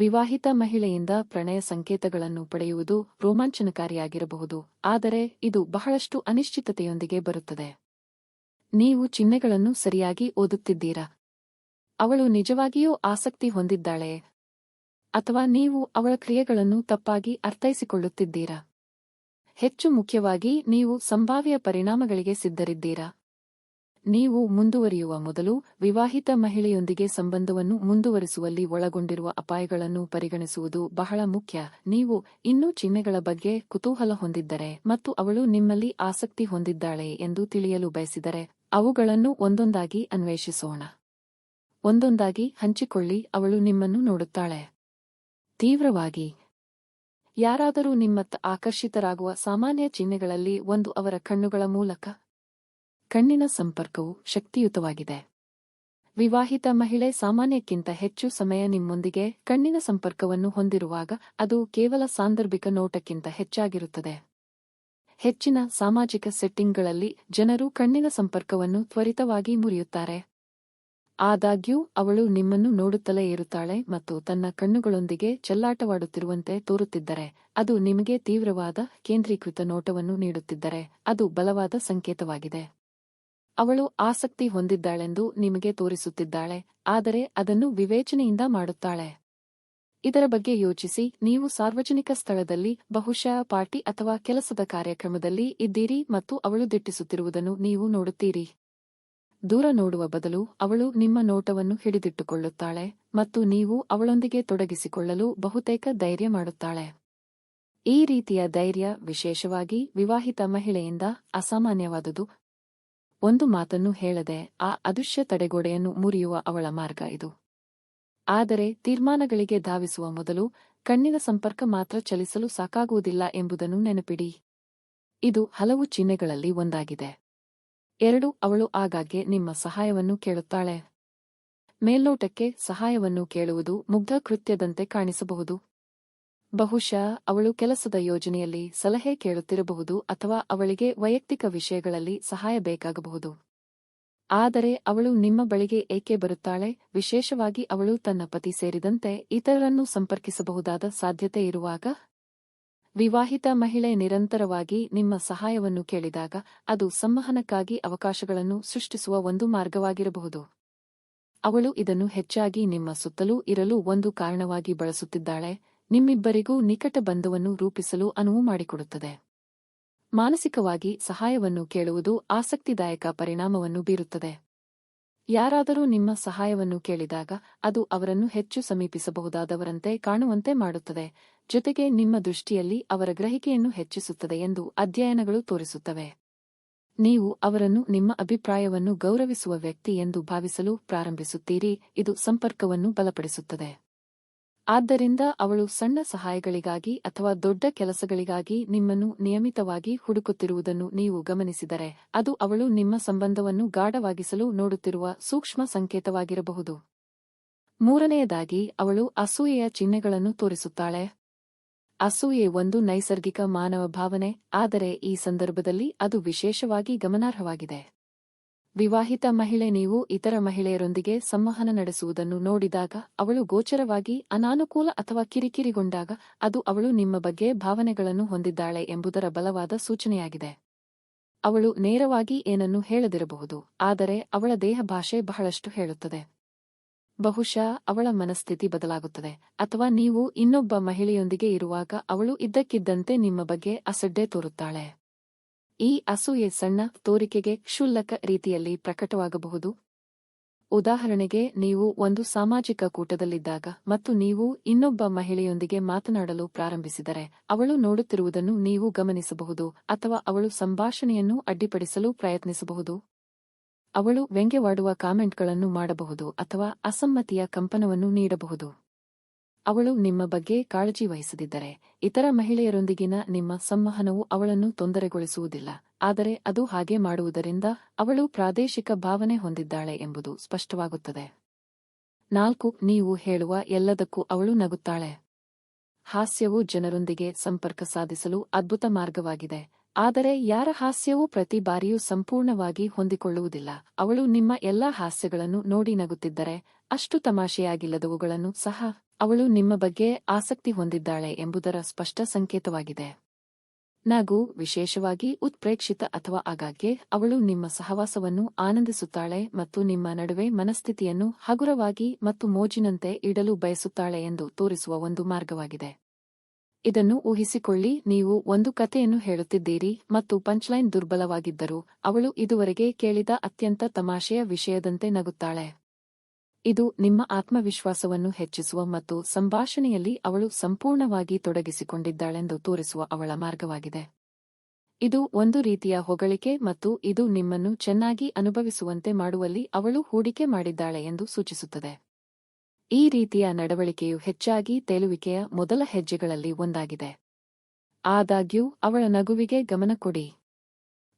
ವಿವಾಹಿತ ಮಹಿಳೆಯಿಂದ ಪ್ರಣಯ ಸಂಕೇತಗಳನ್ನು ಪಡೆಯುವುದು ರೋಮಾಂಚನಕಾರಿಯಾಗಿರಬಹುದು, ಆದರೆ ಇದು ಬಹಳಷ್ಟು ಅನಿಶ್ಚಿತತೆಯೊಂದಿಗೆ ಬರುತ್ತದೆ. ನೀವು ಚಿಹ್ನೆಗಳನ್ನು ಸರಿಯಾಗಿ ಓದುತ್ತಿದ್ದೀರಾ? ಅವಳು ನಿಜವಾಗಿಯೂ ಆಸಕ್ತಿ ಹೊಂದಿದ್ದಾಳೆ? ಅಥವಾ ನೀವು ಅವಳ ಕ್ರಿಯೆಗಳನ್ನು ತಪ್ಪಾಗಿ ಅರ್ಥೈಸಿಕೊಳ್ಳುತ್ತಿದ್ದೀರಾ? ಹೆಚ್ಚು ಮುಖ್ಯವಾಗಿ, ನೀವು ಸಂಭಾವ್ಯ ಪರಿಣಾಮಗಳಿಗೆ ಸಿದ್ಧರಿದ್ದೀರಾ? ನೀವು ಮುಂದುವರಿಯುವ ಮೊದಲು ವಿವಾಹಿತ ಮಹಿಳೆಯೊಂದಿಗೆ ಸಂಬಂಧವನ್ನು ಮುಂದುವರಿಸುವಲ್ಲಿ ಒಳಗೊಂಡಿರುವ ಅಪಾಯಗಳನ್ನು ಪರಿಗಣಿಸುವುದು ಬಹಳ ಮುಖ್ಯ. ನೀವು ಇನ್ನೂ ಚಿಹ್ನೆಗಳ ಬಗ್ಗೆ ಕುತೂಹಲ ಹೊಂದಿದ್ದರೆ ಮತ್ತು ಅವಳು ನಿಮ್ಮಲ್ಲಿ ಆಸಕ್ತಿ ಹೊಂದಿದ್ದಾಳೆ ಎಂದು ತಿಳಿಯಲು ಬಯಸಿದರೆ ಅವುಗಳನ್ನು ಒಂದೊಂದಾಗಿ ಅನ್ವೇಷಿಸೋಣ. ಒಂದೊಂದಾಗಿ ಹಂಚಿಕೊಳ್ಳಿ, ಅವಳು ನಿಮ್ಮನ್ನು ನೋಡುತ್ತಾಳೆ. ತೀವ್ರವಾಗಿ. ಯಾರಾದರೂ ನಿಮ್ಮತ್ತ ಆಕರ್ಷಿತರಾಗುವ ಸಾಮಾನ್ಯ ಚಿಹ್ನೆಗಳಲ್ಲಿ ಒಂದು ಅವರ ಕಣ್ಣುಗಳ ಮೂಲಕ ಕಣ್ಣಿನ ಸಂಪರ್ಕವು ಶಕ್ತಿಯುತವಾಗಿದೆ. ವಿವಾಹಿತ ಮಹಿಳೆ ಸಾಮಾನ್ಯಕ್ಕಿಂತ ಹೆಚ್ಚು ಸಮಯ ನಿಮ್ಮೊಂದಿಗೆ ಕಣ್ಣಿನ ಸಂಪರ್ಕವನ್ನು ಹೊಂದಿರುವಾಗ ಅದು ಕೇವಲ ಸಾಂದರ್ಭಿಕ ನೋಟಕ್ಕಿಂತ ಹೆಚ್ಚಾಗಿರುತ್ತದೆ. ಹೆಚ್ಚಿನ ಸಾಮಾಜಿಕ ಸೆಟ್ಟಿಂಗ್ಗಳಲ್ಲಿ ಜನರು ಕಣ್ಣಿನ ಸಂಪರ್ಕವನ್ನು ತ್ವರಿತವಾಗಿ ಮುರಿಯುತ್ತಾರೆ. ಆದಾಗ್ಯೂ, ಅವಳು ನಿಮ್ಮನ್ನು ನೋಡುತ್ತಲೇ ಇರುತ್ತಾಳೆ ಮತ್ತು ತನ್ನ ಕಣ್ಣುಗಳೊಂದಿಗೆ ಚೆಲ್ಲಾಟವಾಡುತ್ತಿರುವಂತೆ ತೋರುತ್ತಿದ್ದರೆ, ಅದು ನಿಮಗೆ ತೀವ್ರವಾದ ಕೇಂದ್ರೀಕೃತ ನೋಟವನ್ನು ನೀಡುತ್ತಿದ್ದರೆ, ಅದು ಬಲವಾದ ಸಂಕೇತವಾಗಿದೆ. ಅವಳು ಆಸಕ್ತಿ ಹೊಂದಿದ್ದಾಳೆಂದು ನಿಮಗೆ ತೋರಿಸುತ್ತಿದ್ದಾಳೆ, ಆದರೆ ಅದನ್ನು ವಿವೇಚನೆಯಿಂದ ಮಾಡುತ್ತಾಳೆ. ಇದರ ಬಗ್ಗೆ ಯೋಚಿಸಿ, ನೀವು ಸಾರ್ವಜನಿಕ ಸ್ಥಳದಲ್ಲಿ, ಬಹುಶಃ ಪಾರ್ಟಿ ಅಥವಾ ಕೆಲಸದ ಕಾರ್ಯಕ್ರಮದಲ್ಲಿ ಇದ್ದೀರಿ ಮತ್ತು ಅವಳು ದಿಟ್ಟಿಸುತ್ತಿರುವುದನ್ನು ನೀವು ನೋಡುತ್ತೀರಿ. ದೂರ ನೋಡುವ ಬದಲು, ಅವಳು ನಿಮ್ಮ ನೋಟವನ್ನು ಹಿಡಿದಿಟ್ಟುಕೊಳ್ಳುತ್ತಾಳೆ ಮತ್ತು ನೀವು ಅವಳೊಂದಿಗೆ ತೊಡಗಿಸಿಕೊಳ್ಳಲು ಬಹುತೇಕ ಧೈರ್ಯ ಮಾಡುತ್ತಾಳೆ. ಈ ರೀತಿಯ ಧೈರ್ಯ ವಿಶೇಷವಾಗಿ ವಿವಾಹಿತ ಮಹಿಳೆಯಿಂದ ಅಸಾಮಾನ್ಯವಾದುದು ಒಂದು ಮಾತನ್ನು ಹೇಳದೆ ಆ ಅದೃಶ್ಯ ತಡೆಗೋಡೆಯನ್ನು ಮುರಿಯುವ ಅವಳ ಮಾರ್ಗ ಇದು. ಆದರೆ ತೀರ್ಮಾನಗಳಿಗೆ ಧಾವಿಸುವ ಮೊದಲು ಕಣ್ಣಿನ ಸಂಪರ್ಕ ಮಾತ್ರ ಚಲಿಸಲು ಸಾಕಾಗುವುದಿಲ್ಲ ಎಂಬುದನ್ನು ನೆನಪಿಡಿ. ಇದು ಹಲವು ಚಿಹ್ನೆಗಳಲ್ಲಿ ಒಂದಾಗಿದೆ. ಎರಡು, ಅವಳು ಆಗಾಗ್ಗೆ ನಿಮ್ಮ ಸಹಾಯವನ್ನು ಕೇಳುತ್ತಾಳೆ. ಮೇಲ್ನೋಟಕ್ಕೆ ಸಹಾಯವನ್ನು ಕೇಳುವುದು ಮುಗ್ಧ ಕೃತ್ಯದಂತೆ ಕಾಣಿಸಬಹುದು. ಬಹುಶಃ ಅವಳು ಕೆಲಸದ ಯೋಜನೆಯಲ್ಲಿ ಸಲಹೆ ಕೇಳುತ್ತಿರಬಹುದು ಅಥವಾ ಅವಳಿಗೆ ವೈಯಕ್ತಿಕ ವಿಷಯಗಳಲ್ಲಿ ಸಹಾಯ ಬೇಕಾಗಬಹುದು. ಆದರೆ ಅವಳು ನಿಮ್ಮ ಬಳಿಗೆ ಏಕೆ ಬರುತ್ತಾಳೆ? ವಿಶೇಷವಾಗಿ ಅವಳು ತನ್ನ ಪತಿ ಸೇರಿದಂತೆ ಇತರರನ್ನು ಸಂಪರ್ಕಿಸಬಹುದಾದ ಸಾಧ್ಯತೆ ಇರುವಾಗ? ವಿವಾಹಿತ ಮಹಿಳೆ ನಿರಂತರವಾಗಿ ನಿಮ್ಮ ಸಹಾಯವನ್ನು ಕೇಳಿದಾಗ ಅದು ಸಂವಹನಕ್ಕಾಗಿ ಅವಕಾಶಗಳನ್ನು ಸೃಷ್ಟಿಸುವ ಒಂದು ಮಾರ್ಗವಾಗಿರಬಹುದು. ಅವಳು ಇದನ್ನು ಹೆಚ್ಚಾಗಿ ನಿಮ್ಮ ಸುತ್ತಲೂ ಇರಲು ಒಂದು ಕಾರಣವಾಗಿ ಬಳಸುತ್ತಿದ್ದಾಳೆ. ನಿಮ್ಮಿಬ್ಬರಿಗೂ ನಿಕಟ ಬಂಧವನ್ನು ರೂಪಿಸಲು ಅನುವು ಮಾಡಿಕೊಡುತ್ತದೆ. ಮಾನಸಿಕವಾಗಿ ಸಹಾಯವನ್ನು ಕೇಳುವುದು ಆಸಕ್ತಿದಾಯಕ ಪರಿಣಾಮವನ್ನು ಬೀರುತ್ತದೆ. ಯಾರಾದರೂ ನಿಮ್ಮ ಸಹಾಯವನ್ನು ಕೇಳಿದಾಗ ಅದು ಅವರನ್ನು ಹೆಚ್ಚು ಸಮೀಪಿಸಬಹುದಾದವರಂತೆ ಕಾಣುವಂತೆ ಮಾಡುತ್ತದೆ, ಜೊತೆಗೆ ನಿಮ್ಮ ದೃಷ್ಟಿಯಲ್ಲಿ ಅವರ ಗ್ರಹಿಕೆಯನ್ನು ಹೆಚ್ಚಿಸುತ್ತದೆ ಎಂದು ಅಧ್ಯಯನಗಳು ತೋರಿಸುತ್ತವೆ. ನೀವು ಅವರನ್ನು ನಿಮ್ಮ ಅಭಿಪ್ರಾಯವನ್ನು ಗೌರವಿಸುವ ವ್ಯಕ್ತಿ ಎಂದು ಭಾವಿಸಲು ಪ್ರಾರಂಭಿಸುತ್ತೀರಿ, ಇದು ಸಂಪರ್ಕವನ್ನು ಬಲಪಡಿಸುತ್ತದೆ. ಆದ್ದರಿಂದ ಅವಳು ಸಣ್ಣ ಸಹಾಯಗಳಿಗಾಗಿ ಅಥವಾ ದೊಡ್ಡ ಕೆಲಸಗಳಿಗಾಗಿ ನಿಮ್ಮನ್ನು ನಿಯಮಿತವಾಗಿ ಹುಡುಕುತ್ತಿರುವುದನ್ನು ನೀವು ಗಮನಿಸಿದರೆ ಅದು ಅವಳು ನಿಮ್ಮ ಸಂಬಂಧವನ್ನು ಗಾಢವಾಗಿಸಲು ನೋಡುತ್ತಿರುವ ಸೂಕ್ಷ್ಮ ಸಂಕೇತವಾಗಿರಬಹುದು. ಮೂರನೆಯದಾಗಿ, ಅವಳು ಅಸೂಯೆಯ ಚಿಹ್ನೆಗಳನ್ನು ತೋರಿಸುತ್ತಾಳೆ. ಅಸೂಯೆ ಒಂದು ನೈಸರ್ಗಿಕ ಮಾನವ ಭಾವನೆ, ಆದರೆ ಈ ಸಂದರ್ಭದಲ್ಲಿ ಅದು ವಿಶೇಷವಾಗಿ ಗಮನಾರ್ಹವಾಗಿದೆ. ವಿವಾಹಿತ ಮಹಿಳೆ ನೀವು ಇತರ ಮಹಿಳೆಯರೊಂದಿಗೆ ಸಂವಹನ ನಡೆಸುವುದನ್ನು ನೋಡಿದಾಗ ಅವಳು ಗೋಚರವಾಗಿ ಅನಾನುಕೂಲ ಅಥವಾ ಕಿರಿಕಿರಿಗೊಂಡಾಗ ಅದು ಅವಳು ನಿಮ್ಮ ಬಗ್ಗೆ ಭಾವನೆಗಳನ್ನು ಹೊಂದಿದ್ದಾಳೆ ಎಂಬುದರ ಬಲವಾದ ಸೂಚನೆಯಾಗಿದೆ. ಅವಳು ನೇರವಾಗಿ ಏನನ್ನು ಹೇಳದಿರಬಹುದು, ಆದರೆ ಅವಳ ದೇಹ ಭಾಷೆ ಬಹಳಷ್ಟು ಹೇಳುತ್ತದೆ. ಬಹುಶಃ ಅವಳ ಮನಸ್ಥಿತಿ ಬದಲಾಗುತ್ತದೆ, ಅಥವಾ ನೀವು ಇನ್ನೊಬ್ಬ ಮಹಿಳೆಯೊಂದಿಗೆ ಇರುವಾಗ ಅವಳು ಇದ್ದಕ್ಕಿದ್ದಂತೆ ನಿಮ್ಮ ಬಗ್ಗೆ ಅಸಡ್ಡೆ ತೋರುತ್ತಾಳೆ. ಈ ಅಸೂಯೆ ಸಣ್ಣ ತೋರಿಕೆಗೆ ಕ್ಷುಲ್ಲಕ ರೀತಿಯಲ್ಲಿ ಪ್ರಕಟವಾಗಬಹುದು. ಉದಾಹರಣೆಗೆ, ನೀವು ಒಂದು ಸಾಮಾಜಿಕ ಕೂಟದಲ್ಲಿದ್ದಾಗ ಮತ್ತು ನೀವು ಇನ್ನೊಬ್ಬ ಮಹಿಳೆಯೊಂದಿಗೆ ಮಾತನಾಡಲು ಪ್ರಾರಂಭಿಸಿದರೆ, ಅವಳು ನೋಡುತ್ತಿರುವುದನ್ನು ನೀವು ಗಮನಿಸಬಹುದು ಅಥವಾ ಅವಳು ಸಂಭಾಷಣೆಯನ್ನು ಅಡ್ಡಿಪಡಿಸಲು ಪ್ರಯತ್ನಿಸಬಹುದು. ಅವಳು ವ್ಯಂಗ್ಯವಾಡುವ ಕಾಮೆಂಟ್ಗಳನ್ನು ಮಾಡಬಹುದು ಅಥವಾ ಅಸಮ್ಮತಿಯ ಕಂಪನವನ್ನು ನೀಡಬಹುದು. ಅವಳು ನಿಮ್ಮ ಬಗ್ಗೆ ಕಾಳಜಿ ವಹಿಸದಿದ್ದರೆ, ಇತರ ಮಹಿಳೆಯರೊಂದಿಗಿನ ನಿಮ್ಮ ಸಂವಹನವು ಅವಳನ್ನು ತೊಂದರೆಗೊಳಿಸುವುದಿಲ್ಲ, ಆದರೆ ಅದು ಹಾಗೆ ಮಾಡುವುದರಿಂದ ಅವಳು ಪ್ರಾದೇಶಿಕ ಭಾವನೆ ಹೊಂದಿದ್ದಾಳೆ ಎಂಬುದು ಸ್ಪಷ್ಟವಾಗುತ್ತದೆ. ನಾಲ್ಕು, ನೀವು ಹೇಳುವ ಎಲ್ಲದಕ್ಕೂ ಅವಳು ನಗುತ್ತಾಳೆ. ಹಾಸ್ಯವು ಜನರೊಂದಿಗೆ ಸಂಪರ್ಕ ಸಾಧಿಸಲು ಅದ್ಭುತ ಮಾರ್ಗವಾಗಿದೆ, ಆದರೆ ಯಾರ ಹಾಸ್ಯವು ಪ್ರತಿ ಬಾರಿಯೂ ಸಂಪೂರ್ಣವಾಗಿ ಹೊಂದಿಕೊಳ್ಳುವುದಿಲ್ಲ. ಅವಳು ನಿಮ್ಮ ಎಲ್ಲಾ ಹಾಸ್ಯಗಳನ್ನು ನೋಡಿ ನಗುತ್ತಿದ್ದರೆ ಅಷ್ಟು ತಮಾಷೆಯಾಗಿಲ್ಲದವುಗಳನ್ನು ಸಹ ಅವಳು ನಿಮ್ಮ ಬಗ್ಗೆ ಆಸಕ್ತಿ ಹೊಂದಿದ್ದಾಳೆ ಎಂಬುದರ ಸ್ಪಷ್ಟ ಸಂಕೇತವಾಗಿದೆ. ನಗು ವಿಶೇಷವಾಗಿ ಉತ್ಪ್ರೇಕ್ಷಿತ ಅಥವಾ ಆಗಾಗ್ಗೆ ಅವಳು ನಿಮ್ಮ ಸಹವಾಸವನ್ನು ಆನಂದಿಸುತ್ತಾಳೆ ಮತ್ತು ನಿಮ್ಮ ನಡುವೆ ಮನಸ್ಥಿತಿಯನ್ನು ಹಗುರವಾಗಿ ಮತ್ತು ಮೋಜಿನಂತೆ ಇಡಲು ಬಯಸುತ್ತಾಳೆ ಎಂದು ತೋರಿಸುವ ಒಂದು ಮಾರ್ಗವಾಗಿದೆ. ಇದನ್ನು ಊಹಿಸಿಕೊಳ್ಳಿ, ನೀವು ಒಂದು ಕಥೆಯನ್ನು ಹೇಳುತ್ತಿದ್ದೀರಿ ಮತ್ತು ಪಂಚ್ಲೈನ್ ದುರ್ಬಲವಾಗಿದ್ದರೂ ಅವಳು ಇದುವರೆಗೆ ಕೇಳಿದ ಅತ್ಯಂತ ತಮಾಷೆಯ ವಿಷಯದಂತೆ ನಗುತ್ತಾಳೆ. ಇದು ನಿಮ್ಮ ಆತ್ಮವಿಶ್ವಾಸವನ್ನು ಹೆಚ್ಚಿಸುವ ಮತ್ತು ಸಂಭಾಷಣೆಯಲ್ಲಿ ಅವಳು ಸಂಪೂರ್ಣವಾಗಿ ತೊಡಗಿಸಿಕೊಂಡಿದ್ದಾಳೆಂದು ತೋರಿಸುವ ಅವಳ ಮಾರ್ಗವಾಗಿದೆ. ಇದು ಒಂದು ರೀತಿಯ ಹೊಗಳಿಕೆ ಮತ್ತು ಇದು ನಿಮ್ಮನ್ನು ಚೆನ್ನಾಗಿ ಅನುಭವಿಸುವಂತೆ ಮಾಡುವಲ್ಲಿ ಅವಳು ಹೂಡಿಕೆ ಮಾಡಿದ್ದಾಳೆ ಎಂದು ಸೂಚಿಸುತ್ತದೆ. ಈ ರೀತಿಯ ನಡವಳಿಕೆಯು ಹೆಚ್ಚಾಗಿ ತೇಲುವಿಕೆಯ ಮೊದಲ ಹೆಜ್ಜೆಗಳಲ್ಲಿ ಒಂದಾಗಿದೆ. ಆದಾಗ್ಯೂ, ಅವಳ ನಗುವಿಗೆ ಗಮನ ಕೊಡಿ.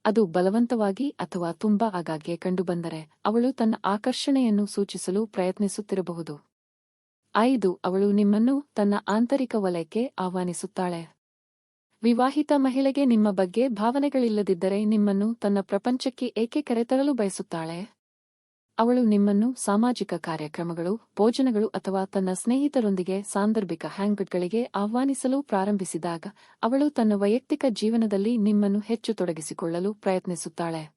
ಅದು ಬಲವಂತವಾಗಿ ಅಥವಾ ತುಂಬಾ ಆಗಾಗ್ಗೆ ಕಂಡುಬಂದರೆ ಅವಳು ತನ್ನ ಆಕರ್ಷಣೆಯನ್ನು ಸೂಚಿಸಲು ಪ್ರಯತ್ನಿಸುತ್ತಿರಬಹುದು. ಐದು, ಅವಳು ನಿಮ್ಮನ್ನು ತನ್ನ ಆಂತರಿಕ ವಲಯಕ್ಕೆ ಆಹ್ವಾನಿಸುತ್ತಾಳೆ. ವಿವಾಹಿತ ಮಹಿಳೆಗೆ ನಿಮ್ಮ ಬಗ್ಗೆ ಭಾವನೆಗಳಿಲ್ಲದಿದ್ದರೆ ನಿಮ್ಮನ್ನು ತನ್ನ ಪ್ರಪಂಚಕ್ಕೆ ಏಕೆ ಕರೆತರಲು ಬಯಸುತ್ತಾಳೆ? ಅವಳು ನಿಮ್ಮನ್ನು ಸಾಮಾಜಿಕ ಕಾರ್ಯಕ್ರಮಗಳು, ಭೋಜನಗಳು ಅಥವಾ ತನ್ನ ಸ್ನೇಹಿತರೊಂದಿಗೆ ಸಾಂದರ್ಭಿಕ ಹ್ಯಾಂಗ್ಔಟ್ಗಳಿಗೆ ಆಹ್ವಾನಿಸಲು ಪ್ರಾರಂಭಿಸಿದಾಗ ಅವಳು ತನ್ನ ವೈಯಕ್ತಿಕ ಜೀವನದಲ್ಲಿ ನಿಮ್ಮನ್ನು ಹೆಚ್ಚು ತೊಡಗಿಸಿಕೊಳ್ಳಲು ಪ್ರಯತ್ನಿಸುತ್ತಾಳೆ.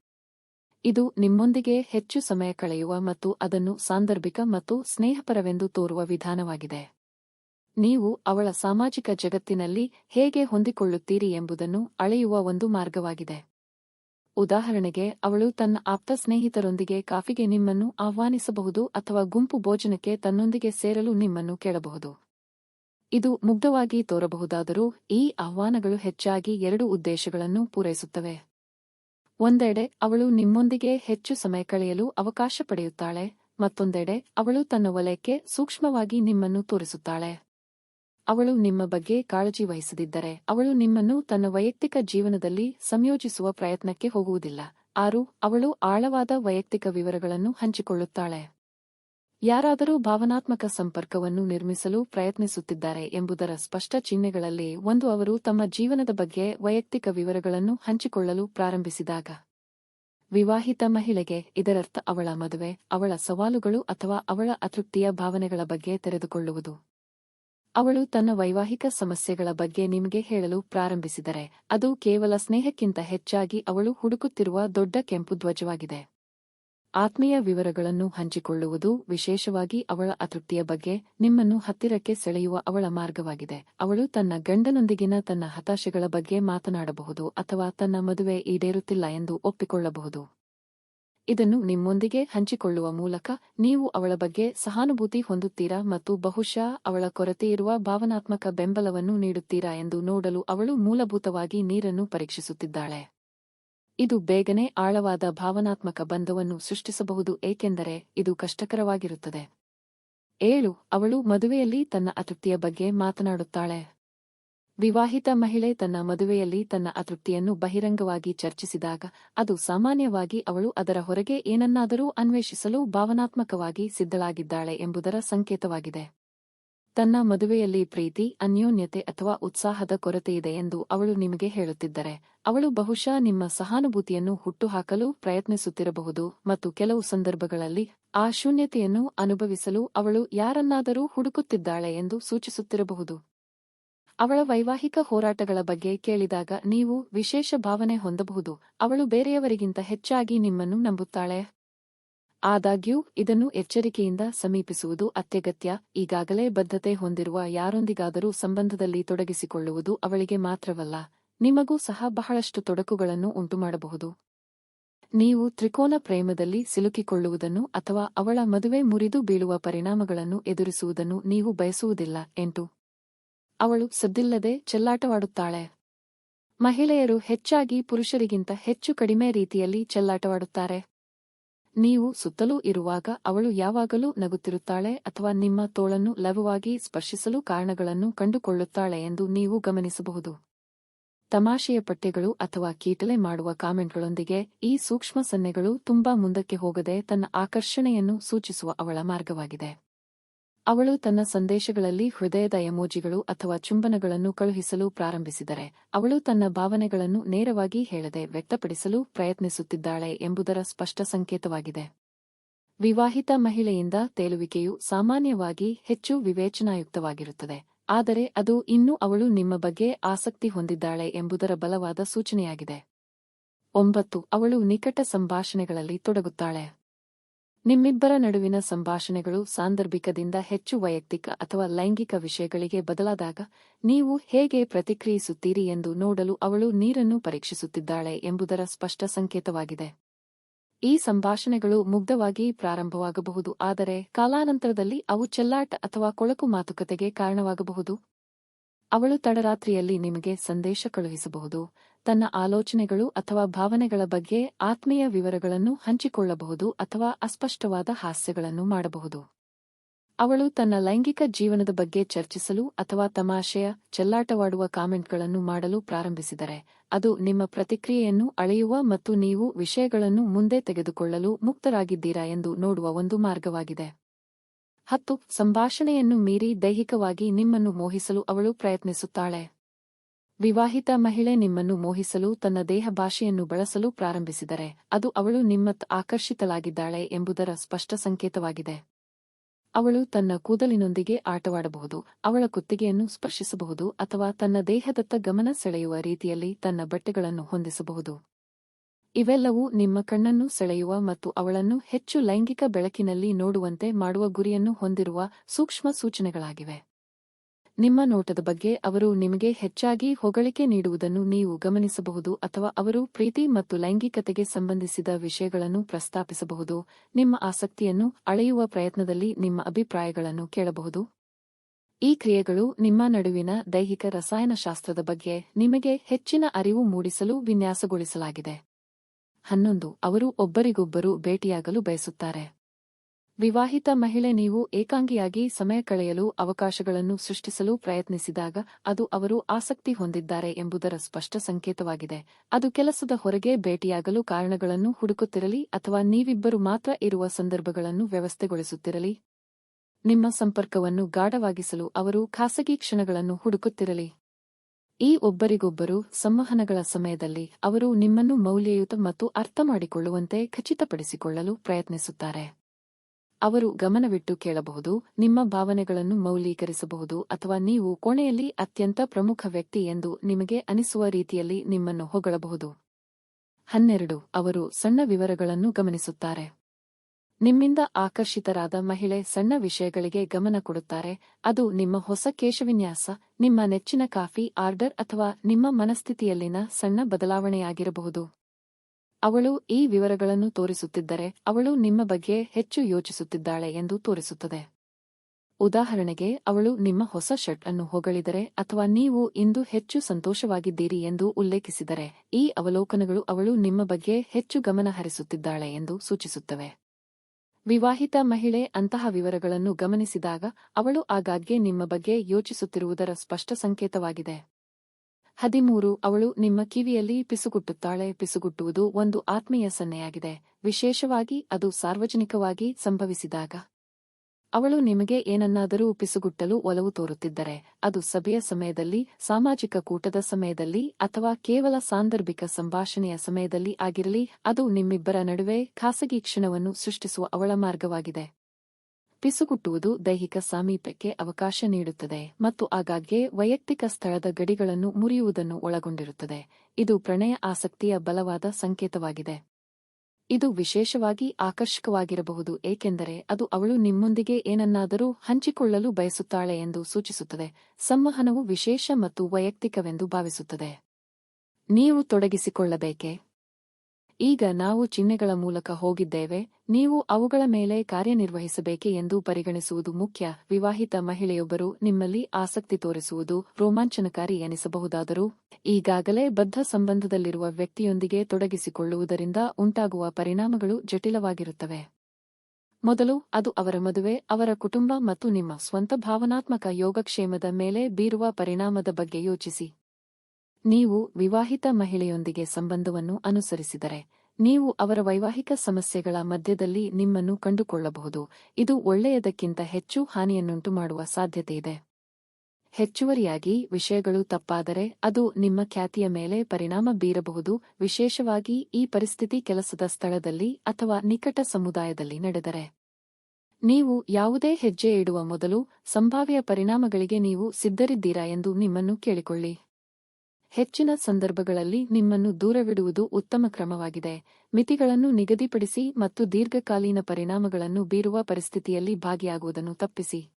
ಇದು ನಿಮ್ಮೊಂದಿಗೆ ಹೆಚ್ಚು ಸಮಯ ಕಳೆಯುವ ಮತ್ತು ಅದನ್ನು ಸಾಂದರ್ಭಿಕ ಮತ್ತು ಸ್ನೇಹಪರವೆಂದು ತೋರುವ ವಿಧಾನವಾಗಿದೆ. ನೀವು ಅವಳ ಸಾಮಾಜಿಕ ಜಗತ್ತಿನಲ್ಲಿ ಹೇಗೆ ಹೊಂದಿಕೊಳ್ಳುತ್ತೀರಿ ಎಂಬುದನ್ನು ಅಳೆಯುವ ಒಂದು ಮಾರ್ಗವಾಗಿದೆ. ಉದಾಹರಣೆಗೆ, ಅವಳು ತನ್ನ ಆಪ್ತ ಸ್ನೇಹಿತರೊಂದಿಗೆ ಕಾಫಿಗೆ ನಿಮ್ಮನ್ನು ಆಹ್ವಾನಿಸಬಹುದು ಅಥವಾ ಗುಂಪು ಭೋಜನಕ್ಕೆ ತನ್ನೊಂದಿಗೆ ಸೇರಲು ನಿಮ್ಮನ್ನು ಕೇಳಬಹುದು. ಇದು ಮುಗ್ಧವಾಗಿ ತೋರಬಹುದಾದರೂ, ಈ ಆಹ್ವಾನಗಳು ಹೆಚ್ಚಾಗಿ ಎರಡು ಉದ್ದೇಶಗಳನ್ನು ಪೂರೈಸುತ್ತವೆ. ಒಂದೆಡೆ, ಅವಳು ನಿಮ್ಮೊಂದಿಗೆ ಹೆಚ್ಚು ಸಮಯ ಕಳೆಯಲು ಅವಕಾಶ ಪಡೆಯುತ್ತಾಳೆ, ಮತ್ತೊಂದೆಡೆ, ಅವಳು ತನ್ನ ವಲಯಕ್ಕೆ ಸೂಕ್ಷ್ಮವಾಗಿ ನಿಮ್ಮನ್ನು ತೋರಿಸುತ್ತಾಳೆ. ಅವಳು ನಿಮ್ಮ ಬಗ್ಗೆ ಕಾಳಜಿ ವಹಿಸದಿದ್ದರೆ ಅವಳು ನಿಮ್ಮನ್ನು ತನ್ನ ವೈಯಕ್ತಿಕ ಜೀವನದಲ್ಲಿ ಸಂಯೋಜಿಸುವ ಪ್ರಯತ್ನಕ್ಕೆ ಹೋಗುವುದಿಲ್ಲ. ಆರು, ಅವಳು ಆಳವಾದ ವೈಯಕ್ತಿಕ ವಿವರಗಳನ್ನು ಹಂಚಿಕೊಳ್ಳುತ್ತಾಳೆ. ಯಾರಾದರೂ ಭಾವನಾತ್ಮಕ ಸಂಪರ್ಕವನ್ನು ನಿರ್ಮಿಸಲು ಪ್ರಯತ್ನಿಸುತ್ತಿದ್ದಾರೆ ಎಂಬುದರ ಸ್ಪಷ್ಟ ಚಿಹ್ನೆಗಳಲ್ಲಿ ಒಂದು ಅವರು ತಮ್ಮ ಜೀವನದ ಬಗ್ಗೆ ವೈಯಕ್ತಿಕ ವಿವರಗಳನ್ನು ಹಂಚಿಕೊಳ್ಳಲು ಪ್ರಾರಂಭಿಸಿದಾಗ. ವಿವಾಹಿತ ಮಹಿಳೆಗೆ, ಇದರರ್ಥ ಅವಳ ಮದುವೆ, ಅವಳ ಸವಾಲುಗಳು ಅಥವಾ ಅವಳ ಅತೃಪ್ತಿಯ ಭಾವನೆಗಳ ಬಗ್ಗೆ ತೆರೆದುಕೊಳ್ಳುವುದು. ಅವಳು ತನ್ನ ವೈವಾಹಿಕ ಸಮಸ್ಯೆಗಳ ಬಗ್ಗೆ ನಿಮಗೆ ಹೇಳಲು ಪ್ರಾರಂಭಿಸಿದರೆ, ಅದು ಕೇವಲ ಸ್ನೇಹಕ್ಕಿಂತ ಹೆಚ್ಚಾಗಿ ಅವಳು ಹುಡುಕುತ್ತಿರುವ ದೊಡ್ಡ ಕೆಂಪು ಧ್ವಜವಾಗಿದೆ. ಆತ್ಮೀಯ ವಿವರಗಳನ್ನು ಹಂಚಿಕೊಳ್ಳುವುದು ವಿಶೇಷವಾಗಿ ಅವಳ ಅತೃಪ್ತಿಯ ಬಗ್ಗೆ, ನಿಮ್ಮನ್ನು ಹತ್ತಿರಕ್ಕೆ ಸೆಳೆಯುವ ಅವಳ ಮಾರ್ಗವಾಗಿದೆ. ಅವಳು ತನ್ನ ಗಂಡನೊಂದಿಗಿನ ತನ್ನ ಹತಾಶೆಗಳ ಬಗ್ಗೆ ಮಾತನಾಡಬಹುದು ಅಥವಾ ತನ್ನ ಮದುವೆ ಈಡೇರುತ್ತಿಲ್ಲ ಎಂದು ಒಪ್ಪಿಕೊಳ್ಳಬಹುದು. ಇದನ್ನು ನಿಮ್ಮೊಂದಿಗೆ ಹಂಚಿಕೊಳ್ಳುವ ಮೂಲಕ ನೀವು ಅವಳ ಬಗ್ಗೆ ಸಹಾನುಭೂತಿ ಹೊಂದುತ್ತೀರಾ ಮತ್ತು ಬಹುಶಃ ಅವಳ ಕೊರತೆಯಿರುವ ಭಾವನಾತ್ಮಕ ಬೆಂಬಲವನ್ನು ನೀಡುತ್ತೀರಾ ಎಂದು ನೋಡಲು ಅವಳು ಮೂಲಭೂತವಾಗಿ ನೀರನ್ನು ಪರೀಕ್ಷಿಸುತ್ತಿದ್ದಾಳೆ. ಇದು ಬೇಗನೆ ಆಳವಾದ ಭಾವನಾತ್ಮಕ ಬಂಧವನ್ನು ಸೃಷ್ಟಿಸಬಹುದು, ಏಕೆಂದರೆ ಇದು ಕಷ್ಟಕರವಾಗಿರುತ್ತದೆ. ಏಳು, ಅವಳು ಮದುವೆಯಲ್ಲಿ ತನ್ನ ಅತೃಪ್ತಿಯ ಬಗ್ಗೆ ಮಾತನಾಡುತ್ತಾಳೆ. ವಿವಾಹಿತ ಮಹಿಳೆ ತನ್ನ ಮದುವೆಯಲ್ಲಿ ತನ್ನ ಅತೃಪ್ತಿಯನ್ನು ಬಹಿರಂಗವಾಗಿ ಚರ್ಚಿಸಿದಾಗ, ಅದು ಸಾಮಾನ್ಯವಾಗಿ ಅವಳು ಅದರ ಹೊರಗೆ ಏನನ್ನಾದರೂ ಅನ್ವೇಷಿಸಲು ಭಾವನಾತ್ಮಕವಾಗಿ ಸಿದ್ಧಳಾಗಿದ್ದಾಳೆ ಎಂಬುದರ ಸಂಕೇತವಾಗಿದೆ. ತನ್ನ ಮದುವೆಯಲ್ಲಿ ಪ್ರೀತಿ, ಅನ್ಯೋನ್ಯತೆ ಅಥವಾ ಉತ್ಸಾಹದ ಕೊರತೆಯಿದೆ ಎಂದು ಅವಳು ನಿಮಗೆ ಹೇಳುತ್ತಿದ್ದರೆ, ಅವಳು ಬಹುಶಃ ನಿಮ್ಮ ಸಹಾನುಭೂತಿಯನ್ನು ಹುಟ್ಟುಹಾಕಲು ಪ್ರಯತ್ನಿಸುತ್ತಿರಬಹುದು ಮತ್ತು ಕೆಲವು ಸಂದರ್ಭಗಳಲ್ಲಿ ಆ ಶೂನ್ಯತೆಯನ್ನು ಅನುಭವಿಸಲು ಅವಳು ಯಾರನ್ನಾದರೂ ಹುಡುಕುತ್ತಿದ್ದಾಳೆ ಎಂದು ಸೂಚಿಸುತ್ತಿರಬಹುದು. ಅವಳ ವೈವಾಹಿಕ ಹೋರಾಟಗಳ ಬಗ್ಗೆ ಕೇಳಿದಾಗ ನೀವು ವಿಶೇಷ ಭಾವನೆ ಹೊಂದಬಹುದು. ಅವಳು ಬೇರೆಯವರಿಗಿಂತ ಹೆಚ್ಚಾಗಿ ನಿಮ್ಮನ್ನು ನಂಬುತ್ತಾಳೆ. ಆದಾಗ್ಯೂ, ಇದನ್ನು ಎಚ್ಚರಿಕೆಯಿಂದ ಸಮೀಪಿಸುವುದು ಅತ್ಯಗತ್ಯ. ಈಗಾಗಲೇ ಬದ್ಧತೆ ಹೊಂದಿರುವ ಯಾರೊಂದಿಗಾದರೂ ಸಂಬಂಧದಲ್ಲಿ ತೊಡಗಿಸಿಕೊಳ್ಳುವುದು ಅವಳಿಗೆ ಮಾತ್ರವಲ್ಲ, ನಿಮಗೂ ಸಹ ಬಹಳಷ್ಟು ತೊಡಕುಗಳನ್ನು ಉಂಟುಮಾಡಬಹುದು. ನೀವು ತ್ರಿಕೋನ ಪ್ರೇಮದಲ್ಲಿ ಸಿಲುಕಿಕೊಳ್ಳುವುದನ್ನು ಅಥವಾ ಅವಳ ಮದುವೆ ಮುರಿದು ಬೀಳುವ ಪರಿಣಾಮಗಳನ್ನು ಎದುರಿಸುವುದನ್ನು ನೀವು ಬಯಸುವುದಿಲ್ಲ, ಎಂಟು. ಅವಳು ಸದ್ದಿಲ್ಲದೆ ಚೆಲ್ಲಾಟವಾಡುತ್ತಾಳೆ. ಮಹಿಳೆಯರು ಹೆಚ್ಚಾಗಿ ಪುರುಷರಿಗಿಂತ ಹೆಚ್ಚು ಕಡಿಮೆ ರೀತಿಯಲ್ಲಿ ಚೆಲ್ಲಾಟವಾಡುತ್ತಾರೆ. ನೀವು ಸುತ್ತಲೂ ಇರುವಾಗ ಅವಳು ಯಾವಾಗಲೂ ನಗುತ್ತಿರುತ್ತಾಳೆ ಅಥವಾ ನಿಮ್ಮ ತೋಳನ್ನು ಲಘುವಾಗಿ ಸ್ಪರ್ಶಿಸಲು ಕಾರಣಗಳನ್ನು ಕಂಡುಕೊಳ್ಳುತ್ತಾಳೆ ಎಂದು ನೀವು ಗಮನಿಸಬಹುದು. ತಮಾಷೆಯ ಪಠ್ಯಗಳು ಅಥವಾ ಕೀಟಲೆ ಮಾಡುವ ಕಾಮೆಂಟ್ಗಳೊಂದಿಗೆ ಈ ಸೂಕ್ಷ್ಮ ಸನ್ನೆಗಳು ತುಂಬಾ ಮುಂದಕ್ಕೆ ಹೋಗದೆ ತನ್ನ ಆಕರ್ಷಣೆಯನ್ನು ಸೂಚಿಸುವ ಅವಳ ಮಾರ್ಗವಾಗಿದೆ. ಅವಳು ತನ್ನ ಸಂದೇಶಗಳಲ್ಲಿ ಹೃದಯದ ಎಮೋಜಿಗಳು ಅಥವಾ ಚುಂಬನಗಳನ್ನು ಕಳುಹಿಸಲು ಪ್ರಾರಂಭಿಸಿದರೆ, ಅವಳು ತನ್ನ ಭಾವನೆಗಳನ್ನು ನೇರವಾಗಿ ಹೇಳದೆ ವ್ಯಕ್ತಪಡಿಸಲು ಪ್ರಯತ್ನಿಸುತ್ತಿದ್ದಾಳೆ ಎಂಬುದರ ಸ್ಪಷ್ಟ ಸಂಕೇತವಾಗಿದೆ. ವಿವಾಹಿತ ಮಹಿಳೆಯಿಂದ ತೇಲುವಿಕೆಯು ಸಾಮಾನ್ಯವಾಗಿ ಹೆಚ್ಚು ವಿವೇಚನಾಯುಕ್ತವಾಗಿರುತ್ತದೆ, ಆದರೆ ಅದು ಇನ್ನೂ ಅವಳು ನಿಮ್ಮ ಬಗ್ಗೆ ಆಸಕ್ತಿ ಹೊಂದಿದ್ದಾಳೆ ಎಂಬುದರ ಬಲವಾದ ಸೂಚನೆಯಾಗಿದೆ. ಒಂಬತ್ತು, ಅವಳು ನಿಕಟ ಸಂಭಾಷಣೆಗಳಲ್ಲಿ ತೊಡಗುತ್ತಾಳೆ. ನಿಮ್ಮಿಬ್ಬರ ನಡುವಿನ ಸಂಭಾಷಣೆಗಳು ಸಾಂದರ್ಭಿಕದಿಂದ ಹೆಚ್ಚು ವೈಯಕ್ತಿಕ ಅಥವಾ ಲೈಂಗಿಕ ವಿಷಯಗಳಿಗೆ ಬದಲಾದಾಗ ನೀವು ಹೇಗೆ ಪ್ರತಿಕ್ರಿಯಿಸುತ್ತೀರಿ ಎಂದು ನೋಡಲು ಅವಳು ನೀರನ್ನು ಪರೀಕ್ಷಿಸುತ್ತಿದ್ದಾಳೆ ಎಂಬುದರ ಸ್ಪಷ್ಟ ಸಂಕೇತವಾಗಿದೆ. ಈ ಸಂಭಾಷಣೆಗಳು ಮುಗ್ಧವಾಗಿ ಪ್ರಾರಂಭವಾಗಬಹುದು, ಆದರೆ ಕಾಲಾನಂತರದಲ್ಲಿ ಅವು ಚೆಲ್ಲಾಟ ಅಥವಾ ಕೊಳಕು ಮಾತುಕತೆಗೆ ಕಾರಣವಾಗಬಹುದು. ಅವಳು ತಡರಾತ್ರಿಯಲ್ಲಿ ನಿಮಗೆ ಸಂದೇಶ ಕಳುಹಿಸಬಹುದು. ತನ್ನ ಆಲೋಚನೆಗಳು ಅಥವಾ ಭಾವನೆಗಳ ಬಗ್ಗೆ ಆತ್ಮೀಯ ವಿವರಗಳನ್ನು ಹಂಚಿಕೊಳ್ಳಬಹುದು ಅಥವಾ ಅಸ್ಪಷ್ಟವಾದ ಹಾಸ್ಯಗಳನ್ನು ಮಾಡಬಹುದು. ಅವಳು ತನ್ನ ಲೈಂಗಿಕ ಜೀವನದ ಬಗ್ಗೆ ಚರ್ಚಿಸಲು ಅಥವಾ ತಮಾಷೆಯ, ಚೆಲ್ಲಾಟವಾಡುವ ಕಾಮೆಂಟ್ಗಳನ್ನು ಮಾಡಲು ಪ್ರಾರಂಭಿಸಿದರೆ, ಅದು ನಿಮ್ಮ ಪ್ರತಿಕ್ರಿಯೆಯನ್ನು ಅಳೆಯುವ ಮತ್ತು ನೀವು ವಿಷಯಗಳನ್ನು ಮುಂದೆ ತೆಗೆದುಕೊಳ್ಳಲು ಮುಕ್ತರಾಗಿದ್ದೀರಾ ಎಂದು ನೋಡುವ ಒಂದು ಮಾರ್ಗವಾಗಿದೆ. ಹತ್ತು, ಸಂಭಾಷಣೆಯನ್ನು ಮೀರಿ ದೈಹಿಕವಾಗಿ ನಿಮ್ಮನ್ನು ಮೋಹಿಸಲು ಅವಳು ಪ್ರಯತ್ನಿಸುತ್ತಾಳೆ. ವಿವಾಹಿತ ಮಹಿಳೆ ನಿಮ್ಮನ್ನು ಮೋಹಿಸಲು ತನ್ನ ದೇಹ ಭಾಷೆಯನ್ನು ಬಳಸಲು ಪ್ರಾರಂಭಿಸಿದರೆ ಅದು ಅವಳು ನಿಮ್ಮತ್ ಆಕರ್ಷಿತಳಾಗಿದ್ದಾಳೆ ಎಂಬುದರ ಸ್ಪಷ್ಟ ಸಂಕೇತವಾಗಿದೆ. ಅವಳು ತನ್ನ ಕೂದಲಿನೊಂದಿಗೆ ಆಟವಾಡಬಹುದು, ಅವಳ ಕುತ್ತಿಗೆಯನ್ನು ಸ್ಪರ್ಶಿಸಬಹುದು ಅಥವಾ ತನ್ನ ದೇಹದತ್ತ ಗಮನ ಸೆಳೆಯುವ ರೀತಿಯಲ್ಲಿ ತನ್ನ ಬಟ್ಟೆಗಳನ್ನು ಹೊಂದಿಸಬಹುದು. ಇವೆಲ್ಲವೂ ನಿಮ್ಮ ಕಣ್ಣನ್ನು ಸೆಳೆಯುವ ಮತ್ತು ಅವಳನ್ನು ಹೆಚ್ಚು ಲೈಂಗಿಕ ಬೆಳಕಿನಲ್ಲಿ ನೋಡುವಂತೆ ಮಾಡುವ ಗುರಿಯನ್ನು ಹೊಂದಿರುವ ಸೂಕ್ಷ್ಮ ಸೂಚನೆಗಳಾಗಿವೆ. ನಿಮ್ಮ ನೋಟದ ಬಗ್ಗೆ ಅವರು ನಿಮಗೆ ಹೆಚ್ಚಾಗಿ ಹೊಗಳಿಕೆ ನೀಡುವುದನ್ನು ನೀವು ಗಮನಿಸಬಹುದು ಅಥವಾ ಅವರು ಪ್ರೀತಿ ಮತ್ತು ಲೈಂಗಿಕತೆಗೆ ಸಂಬಂಧಿಸಿದ ವಿಷಯಗಳನ್ನು ಪ್ರಸ್ತಾಪಿಸಬಹುದು, ನಿಮ್ಮ ಆಸಕ್ತಿಯನ್ನು ಅಳೆಯುವ ಪ್ರಯತ್ನದಲ್ಲಿ ನಿಮ್ಮ ಅಭಿಪ್ರಾಯಗಳನ್ನು ಕೇಳಬಹುದು. ಈ ಕ್ರಿಯೆಗಳು ನಿಮ್ಮ ನಡುವಿನ ದೈಹಿಕ ರಸಾಯನಶಾಸ್ತ್ರದ ಬಗ್ಗೆ ನಿಮಗೆ ಹೆಚ್ಚಿನ ಅರಿವು ಮೂಡಿಸಲು ವಿನ್ಯಾಸಗೊಳಿಸಲಾಗಿದೆ. ಹನ್ನೊಂದು, ಅವರು ಒಬ್ಬರಿಗೊಬ್ಬರು ಭೇಟಿಯಾಗಲು ಬಯಸುತ್ತಾರೆ. ವಿವಾಹಿತ ಮಹಿಳೆ ನೀವು ಏಕಾಂಗಿಯಾಗಿ ಸಮಯ ಕಳೆಯಲು ಅವಕಾಶಗಳನ್ನು ಸೃಷ್ಟಿಸಲು ಪ್ರಯತ್ನಿಸಿದಾಗ ಅದು ಅವರು ಆಸಕ್ತಿ ಹೊಂದಿದ್ದಾರೆ ಎಂಬುದರ ಸ್ಪಷ್ಟ ಸಂಕೇತವಾಗಿದೆ. ಅದು ಕೆಲಸದ ಹೊರಗೆ ಭೇಟಿಯಾಗಲು ಕಾರಣಗಳನ್ನು ಹುಡುಕುತ್ತಿರಲಿ ಅಥವಾ ನೀವಿಬ್ಬರು ಮಾತ್ರ ಇರುವ ಸಂದರ್ಭಗಳನ್ನು ವ್ಯವಸ್ಥೆಗೊಳಿಸುತ್ತಿರಲಿ. ನಿಮ್ಮ ಸಂಪರ್ಕವನ್ನು ಗಾಢವಾಗಿಸಲು ಅವರು ಖಾಸಗಿ ಕ್ಷಣಗಳನ್ನು ಹುಡುಕುತ್ತಿರಲಿ. ಈ ಒಬ್ಬರಿಗೊಬ್ಬರು ಸಂವಹನಗಳ ಸಮಯದಲ್ಲಿ ಅವರು ನಿಮ್ಮನ್ನು ಮೌಲ್ಯಯುತ ಮತ್ತು ಅರ್ಥಮಾಡಿಕೊಳ್ಳುವಂತೆ ಖಚಿತಪಡಿಸಿಕೊಳ್ಳಲು ಪ್ರಯತ್ನಿಸುತ್ತಾರೆ. ಅವರು ಗಮನವಿಟ್ಟು ಕೇಳಬಹುದು, ನಿಮ್ಮ ಭಾವನೆಗಳನ್ನು ಮೌಲ್ಯೀಕರಿಸಬಹುದು ಅಥವಾ ನೀವು ಕೋಣೆಯಲ್ಲಿ ಅತ್ಯಂತ ಪ್ರಮುಖ ವ್ಯಕ್ತಿ ಎಂದು ನಿಮಗೆ ಅನಿಸುವ ರೀತಿಯಲ್ಲಿ ನಿಮ್ಮನ್ನು ಹೊಗಳಬಹುದು. ಹನ್ನೆರಡು, ಅವರು ಸಣ್ಣ ವಿವರಗಳನ್ನು ಗಮನಿಸುತ್ತಾರೆ. ನಿಮ್ಮಿಂದ ಆಕರ್ಷಿತರಾದ ಮಹಿಳೆ ಸಣ್ಣ ವಿಷಯಗಳಿಗೆ ಗಮನ ಕೊಡುತ್ತಾರೆ, ಅದು ನಿಮ್ಮ ಹೊಸ ಕೇಶವಿನ್ಯಾಸ, ನಿಮ್ಮ ನೆಚ್ಚಿನ ಕಾಫಿ, ಆರ್ಡರ್ ಅಥವಾ ನಿಮ್ಮ ಮನಸ್ಥಿತಿಯಲ್ಲಿನ ಸಣ್ಣ ಬದಲಾವಣೆಯಾಗಿರಬಹುದು. ಅವಳು ಈ ವಿವರಗಳನ್ನು ತೋರಿಸುತ್ತಿದ್ದರೆ ಅವಳು ನಿಮ್ಮ ಬಗ್ಗೆ ಹೆಚ್ಚು ಯೋಚಿಸುತ್ತಿದ್ದಾಳೆ ಎಂದು ತೋರಿಸುತ್ತದೆ. ಉದಾಹರಣೆಗೆ, ಅವಳು ನಿಮ್ಮ ಹೊಸ ಶರ್ಟ್ ಅನ್ನು ಹೊಗಳಿದರೆ ಅಥವಾ ನೀವು ಇಂದು ಹೆಚ್ಚು ಸಂತೋಷವಾಗಿದ್ದೀರಿ ಎಂದು ಉಲ್ಲೇಖಿಸಿದರೆ, ಈ ಅವಲೋಕನಗಳು ಅವಳು ನಿಮ್ಮ ಬಗ್ಗೆ ಹೆಚ್ಚು ಗಮನ ಹರಿಸುತ್ತಿದ್ದಾಳೆ ಎಂದು ಸೂಚಿಸುತ್ತವೆ. ವಿವಾಹಿತ ಮಹಿಳೆ ಅಂತಹ ವಿವರಗಳನ್ನು ಗಮನಿಸಿದಾಗ ಅವಳು ಆಗಾಗ್ಗೆ ನಿಮ್ಮ ಬಗ್ಗೆ ಯೋಚಿಸುತ್ತಿರುವುದರ ಸ್ಪಷ್ಟ ಸಂಕೇತವಾಗಿದೆ. ಹದಿಮೂರು, ಅವಳು ನಿಮ್ಮ ಕಿವಿಯಲ್ಲಿ ಪಿಸುಗುಟ್ಟುತ್ತಾಳೆ. ಪಿಸುಗುಟ್ಟುವುದು ಒಂದು ಆತ್ಮೀಯ ಸನ್ನೆಯಾಗಿದೆ. ವಿಶೇಷವಾಗಿ ಅದು ಸಾರ್ವಜನಿಕವಾಗಿ ಸಂಭವಿಸಿದಾಗ. ಅವಳು ನಿಮಗೆ ಏನನ್ನಾದರೂ ಪಿಸುಗುಟ್ಟಲು ಒಲವು ತೋರುತ್ತಿದ್ದರೆ, ಅದು ಸಭೆಯ ಸಮಯದಲ್ಲಿ, ಸಾಮಾಜಿಕ ಕೂಟದ ಸಮಯದಲ್ಲಿ ಅಥವಾ ಕೇವಲ ಸಾಂದರ್ಭಿಕ ಸಂಭಾಷಣೆಯ ಸಮಯದಲ್ಲಿ ಆಗಿರಲಿ, ಅದು ನಿಮ್ಮಿಬ್ಬರ ನಡುವೆ ಖಾಸಗಿ ಕ್ಷಣವನ್ನು ಸೃಷ್ಟಿಸುವ ಅವಳ ಮಾರ್ಗವಾಗಿದೆ. ಪಿಸುಗುಟ್ಟುವುದು ದೈಹಿಕ ಸಾಮೀಪ್ಯಕ್ಕೆ ಅವಕಾಶ ನೀಡುತ್ತದೆ ಮತ್ತು ಆಗಾಗ್ಗೆ ವೈಯಕ್ತಿಕ ಸ್ಥಳದ ಗಡಿಗಳನ್ನು ಮುರಿಯುವುದನ್ನು ಒಳಗೊಂಡಿರುತ್ತದೆ. ಇದು ಪ್ರಣಯ ಆಸಕ್ತಿಯ ಬಲವಾದ ಸಂಕೇತವಾಗಿದೆ. ಇದು ವಿಶೇಷವಾಗಿ ಆಕರ್ಷಕವಾಗಿರಬಹುದು, ಏಕೆಂದರೆ ಅದು ಅವಳು ನಿಮ್ಮೊಂದಿಗೆ ಏನನ್ನಾದರೂ ಹಂಚಿಕೊಳ್ಳಲು ಬಯಸುತ್ತಾಳೆ ಎಂದು ಸೂಚಿಸುತ್ತದೆ. ಸಂವಹನವು ವಿಶೇಷ ಮತ್ತು ವೈಯಕ್ತಿಕವೆಂದು ಭಾವಿಸುತ್ತದೆ. ನೀವು ತೊಡಗಿಸಿಕೊಳ್ಳಬೇಕೆ? ಈಗ ನಾವು ಚಿಹ್ನೆಗಳ ಮೂಲಕ ಹೋಗಿದ್ದೇವೆ, ನೀವು ಅವುಗಳ ಮೇಲೆ ಕಾರ್ಯನಿರ್ವಹಿಸಬೇಕೆ ಎಂದು ಪರಿಗಣಿಸುವುದು ಮುಖ್ಯ. ವಿವಾಹಿತ ಮಹಿಳೆಯೊಬ್ಬರು ನಿಮ್ಮಲ್ಲಿ ಆಸಕ್ತಿ ತೋರಿಸುವುದು ರೋಮಾಂಚನಕಾರಿ ಎನಿಸಬಹುದಾದರೂ, ಈಗಾಗಲೇ ಬದ್ಧ ಸಂಬಂಧದಲ್ಲಿರುವ ವ್ಯಕ್ತಿಯೊಂದಿಗೆ ತೊಡಗಿಸಿಕೊಳ್ಳುವುದರಿಂದ ಉಂಟಾಗುವ ಪರಿಣಾಮಗಳು ಜಟಿಲವಾಗಿರುತ್ತವೆ. ಮೊದಲು ಅದು ಅವರ ಮದುವೆ, ಅವರ ಕುಟುಂಬ ಮತ್ತು ನಿಮ್ಮ ಸ್ವಂತ ಭಾವನಾತ್ಮಕ ಯೋಗಕ್ಷೇಮದ ಮೇಲೆ ಬೀರುವ ಪರಿಣಾಮದ ಬಗ್ಗೆ ಯೋಚಿಸಿ. ನೀವು ವಿವಾಹಿತ ಮಹಿಳೆಯೊಂದಿಗೆ ಸಂಬಂಧವನ್ನು ಅನುಸರಿಸಿದರೆ, ನೀವು ಅವರ ವೈವಾಹಿಕ ಸಮಸ್ಯೆಗಳ ಮಧ್ಯದಲ್ಲಿ ನಿಮ್ಮನ್ನು ಕಂಡುಕೊಳ್ಳಬಹುದು. ಇದು ಒಳ್ಳೆಯದಕ್ಕಿಂತ ಹೆಚ್ಚು ಹಾನಿಯನ್ನುಂಟು ಮಾಡುವ ಸಾಧ್ಯತೆಯಿದೆ. ಹೆಚ್ಚುವರಿಯಾಗಿ, ವಿಷಯಗಳು ತಪ್ಪಾದರೆ ಅದು ನಿಮ್ಮ ಖ್ಯಾತಿಯ ಮೇಲೆ ಪರಿಣಾಮ ಬೀರಬಹುದು. ವಿಶೇಷವಾಗಿ, ಈ ಪರಿಸ್ಥಿತಿ ಕೆಲಸದ ಸ್ಥಳದಲ್ಲಿ ಅಥವಾ ನಿಕಟ ಸಮುದಾಯದಲ್ಲಿ ನಡೆದರೆ. ನೀವು ಯಾವುದೇ ಹೆಜ್ಜೆ ಇಡುವ ಮೊದಲು ಸಂಭಾವ್ಯ ಪರಿಣಾಮಗಳಿಗೆ ನೀವು ಸಿದ್ಧರಿದ್ದೀರಾ ಎಂದು ನಿಮ್ಮನ್ನು ಕೇಳಿಕೊಳ್ಳಿ. ಹೆಚ್ಚಿನ ಸಂದರ್ಭಗಳಲ್ಲಿ ನಿಮ್ಮನ್ನು ದೂರವಿಡುವುದು ಉತ್ತಮ ಕ್ರಮವಾಗಿದೆ. ಮಿತಿಗಳನ್ನು ನಿಗದಿಪಡಿಸಿ ಮತ್ತು ದೀರ್ಘಕಾಲೀನ ಪರಿಣಾಮಗಳನ್ನು ಬೀರುವ ಪರಿಸ್ಥಿತಿಯಲ್ಲಿ ಭಾಗಿಯಾಗುವುದನ್ನು ತಪ್ಪಿಸಿ.